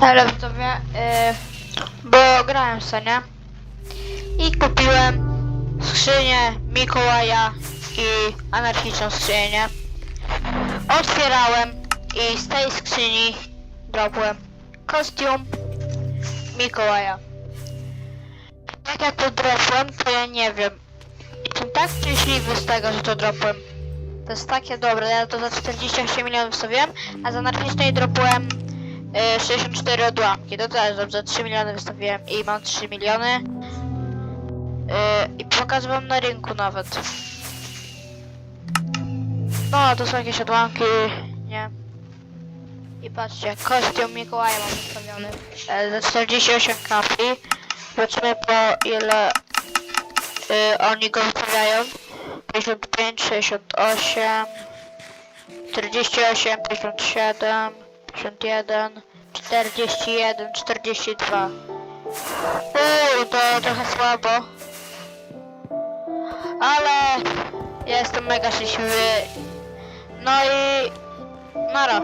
Ale widzowie, yy, bo grałem sobie, nie? I kupiłem skrzynię Mikołaja i anarchiczną skrzynię? Otwierałem i z tej skrzyni dropłem kostium Mikołaja. Jak ja to dropłem, to ja nie wiem. Jestem tak szczęśliwy z tego, że to dropłem. To jest takie dobre, ja to za 48 milionów wystawiłem, a za anarchicznej dropłem y, 64 odłamki. To też dobrze, 3 miliony wystawiłem i mam 3 miliony. Y, I pokażę wam na rynku nawet. No, to są jakieś odłamki, nie. I patrzcie, kostium Mikołaja mam wystawiony e, za 48 kapli. Zobaczymy po ile y, oni go wystawiają. 55, 68, 48, 57, 51, 41, 42. Uuu, to trochę słabo. Ale jestem mega szczęśliwy. No i nara.